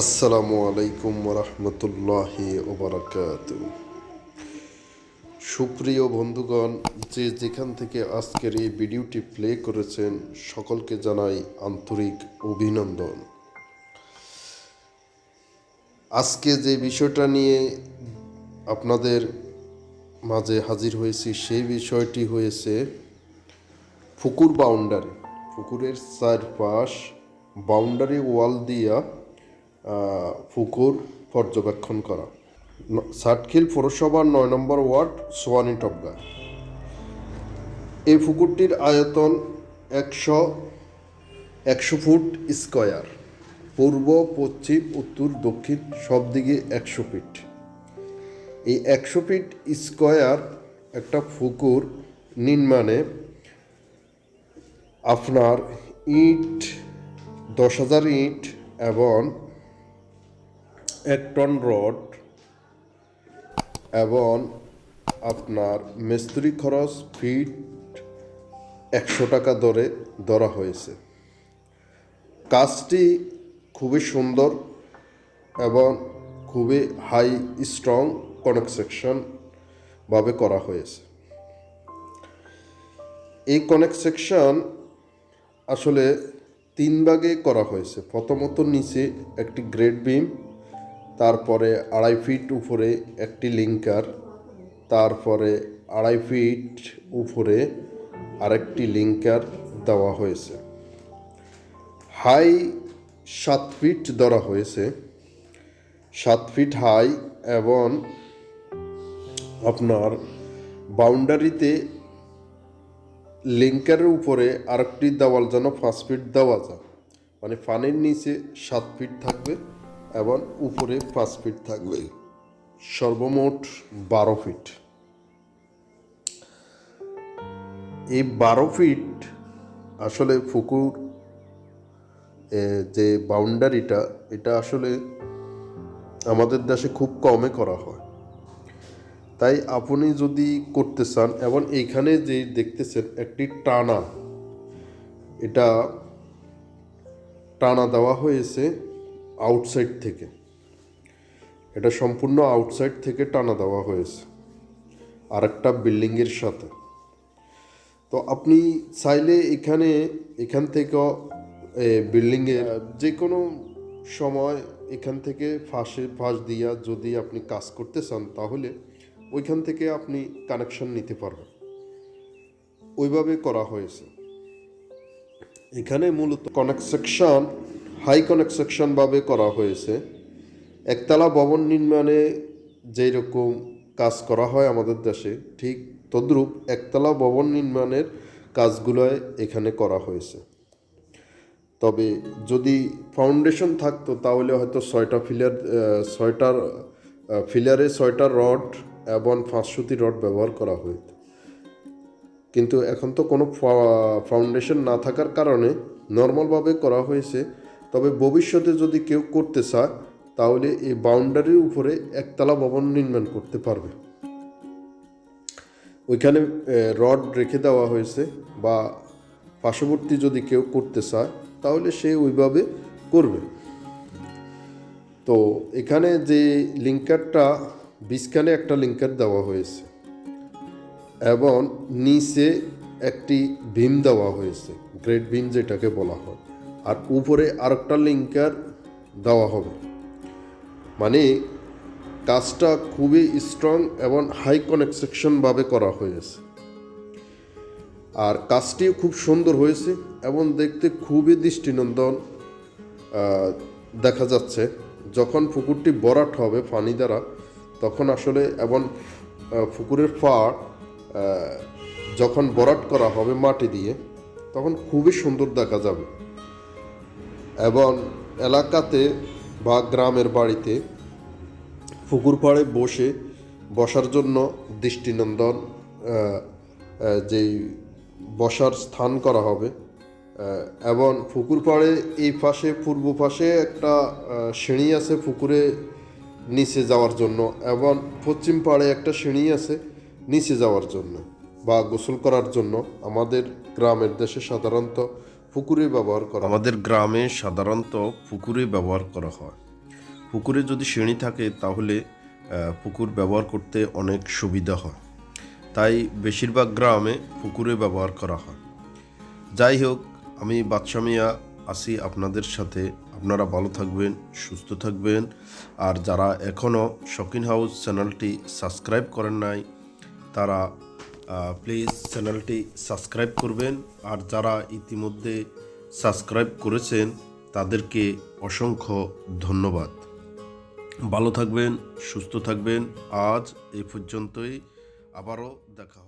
আসসালামু আলাইকুম রহমতুল্লাহি ওবরাকাত। সুপ্রিয় বন্ধুগণ, যে যেখান থেকে আজকের এই ভিডিওটি প্লে করেছেন, সকলকে জানাই আন্তরিক অভিনন্দন। আজকে যে বিষয়টা নিয়ে আপনাদের মাঝে হাজির হয়েছি, সেই বিষয়টি হয়েছে ফুকুর বাউন্ডারি পুকুরের চারপাশ বাউন্ডারি ওয়াল দিয়া পুকুর পর্যবেক্ষণ করা। সাতখিল পৌরসভার নয় নম্বর ওয়ার্ড, সোয়ানি টপগা। এই পুকুরটির আয়তন একশো একশো ফুট স্কোয়ার। পূর্ব, পশ্চিম, উত্তর, দক্ষিণ, সব দিকে একশো ফিট। এই একশো ফিট স্কোয়ার একটা পুকুর নির্মাণে আপনার ইট, দশ হাজার ইট এবং এক টন রড এবং আপনার মিস্ত্রি খরচ ফিট একশো টাকা দরে ধরা হয়েছে। কাজটি খুবই সুন্দর এবং খুবই হাই স্ট্রং ভাবে করা হয়েছে। এই কনেকশন আসলে তিন ভাগে করা হয়েছে। প্রথমত নিচে একটি গ্রেড বিম তারপরে আড়াই ফিট উপরে একটি লিঙ্কার, তারপরে আড়াই ফিট উপরে আরেকটি লিঙ্কার দেওয়া হয়েছে। হাই সাত ফিট ধরা হয়েছে। সাত ফিট হাই এবং আপনার বাউন্ডারিতে লিঙ্কারের উপরে আরেকটি দেওয়াল যেন পাঁচ ফিট দেওয়া যায়। মানে ফানের নিচে সাত ফিট থাকবে। এবং উপরে পাঁচ ফিট থাকবে। সর্বমোট বারো ফিট। এই বারো ফিট আসলে পুকুর এ, যে বাউন্ডারিটা এটা আসলে আমাদের দেশে খুব কমে করা হয়। তাই আপনি যদি করতে চান এবং এইখানে যে দেখতেছেন একটি টানা এটা টানা দেওয়া হয়েছে। আউটসাইড থেকে। এটা সম্পূর্ণ আউটসাইড থেকে টানা দেওয়া হয়েছে, আরেকটা বিল্ডিংয়ের সাথে। তো আপনি চাইলে এখানে, এখান থেকে বিল্ডিংয়ের যে কোনো সময় এখান থেকে ফাঁসে, ফাঁস দিয়া যদি আপনি কাজ করতে চান, তাহলে ওইখান থেকে আপনি কানেকশন নিতে পারবেন। ওইভাবে করা হয়েছে। এখানে মূলত কনেকশন হাই কনেকশন ভাবে করা হয়েছে। একতলা ভবন নির্মাণে যেই রকম কাজ করা হয় আমাদের দেশে, ঠিক তদ্রূপ একতলা ভবন নির্মাণের কাজগুলোয় এখানে করা হয়েছে। তবে যদি ফাউন্ডেশন থাকতো, তাহলে হয়তো ছয়টা ফিলার ছয়টার ফিলারে ছয়টা রড এবং পাঁচশোটি রড ব্যবহার করা হইত কিন্তু এখন তো কোনো ফাউন্ডেশন না থাকার কারণে নর্মালভাবে করা হয়েছে। তবে ভবিষ্যতে যদি কেউ করতে চায়, তাহলে এই বাউন্ডারির উপরে একতলা ভবন নির্মাণ করতে পারবে। ওইখানে রড রেখে দেওয়া হয়েছে বা পার্শ্ববর্তী যদি কেউ করতে চায়, তাহলে সে ওইভাবে করবে। তো এখানে যে লিঙ্কারটা বিছখানে একটা লিঙ্কার দেওয়া হয়েছে এবং নিচে একটি ভীম দেওয়া হয়েছে গ্রেট ভীম যেটাকে বলা হয়। আর উপরে আরেকটা লিঙ্কার দেওয়া হবে। মানে কাজটা খুবই স্ট্রং এবং হাই কনেকশনভাবে করা হয়েছে। আর কাজটিও খুব সুন্দর হয়েছে এবং দেখতে খুবই দৃষ্টিনন্দন দেখা যাচ্ছে। যখন পুকুরটি বরাট হবে পানি দ্বারা, তখন আসলে এবং পুকুরের পাড় যখন বরাট করা হবে মাটি দিয়ে, তখন খুবই সুন্দর দেখা যাবে। এবং এলাকাতে বা গ্রামের বাড়িতে পুকুর পাড়ে বসে বসার জন্য দৃষ্টিনন্দন যেই বসার স্থান করা হবে এবং পুকুর পাড়ে এই পাশে পূর্ব পাশে একটা সিঁড়ি আছে পুকুরে নিচে যাওয়ার জন্য এবং পশ্চিম পাড়ে একটা সিঁড়ি আছে নিচে যাওয়ার জন্য বা গোসল করার জন্য। আমাদের গ্রামের দেশে সাধারণত পুকুরে ব্যবহার করা আমাদের গ্রামে সাধারণত পুকুরে ব্যবহার করা হয়। পুকুরে যদি শ্রেণি থাকে, তাহলে পুকুর ব্যবহার করতে অনেক সুবিধা হয়। তাই বেশিরভাগ গ্রামে পুকুরে ব্যবহার করা হয়। যাই হোক, আমি বাদশা মিয়া আসি আপনাদের সাথে। আপনারা ভালো থাকবেন, সুস্থ থাকবেন। আর যারা এখনও শকিন হাউস চ্যানেলটি সাবস্ক্রাইব করেন নাই, তারা প্লিজ চ্যানেলটি সাবস্ক্রাইব করবেন। আর যারা ইতিমধ্যে সাবস্ক্রাইব করেছেন, তাদেরকে অসংখ্য ধন্যবাদ। ভালো থাকবেন, সুস্থ থাকবেন। আজ এ পর্যন্তই। আবারও দেখা